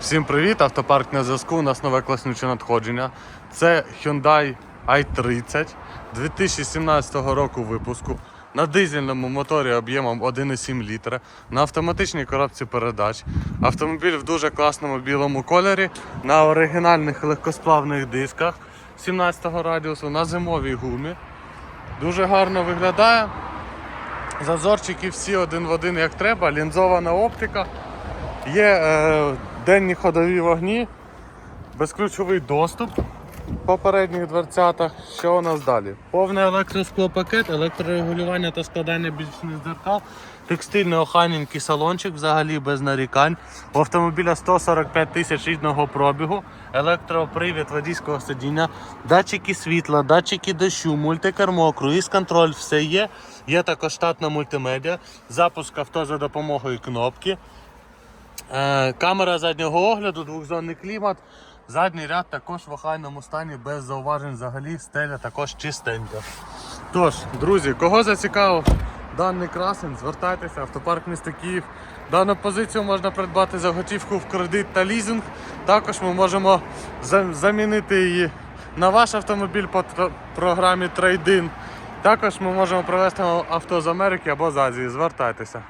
Всім привіт! Автопарк на зв'язку. У нас нове класнюче надходження. Це Hyundai i30 2017 року випуску. На дизельному моторі об'ємом 1,7 літра, на автоматичній коробці передач. Автомобіль в дуже класному білому кольорі, на оригінальних легкосплавних дисках 17-го радіусу, на зимовій гумі. Дуже гарно виглядає. Зазорчики всі один в один як треба, лінзована оптика. Є е, денні ходові вогні, безключовий доступ по передніх дверцятах. Що у нас далі? Повний електросклопакет, електрорегулювання та складання бічних дзеркал, текстильний охайненький салончик, взагалі без нарікань. У автомобіля 145 тисяч рідного пробігу, електропривід водійського сидіння, датчики світла, датчики дощу, мультикермо, круїз-контроль, все є. Є також штатна мультимедіа, запуск авто за допомогою кнопки. Е, камера заднього огляду, двохзонний клімат. Задній ряд також в охайному стані, без зауважень взагалі, стеля також чистенька. Тож, друзі, кого зацікавив даний красень, звертайтеся, автопарк міста Київ. Дану позицію можна придбати за готівку в кредит та лізинг. Також ми можемо замінити її на ваш автомобіль по програмі Trade-in. Також ми можемо привезти авто з Америки або з Азії. Звертайтеся.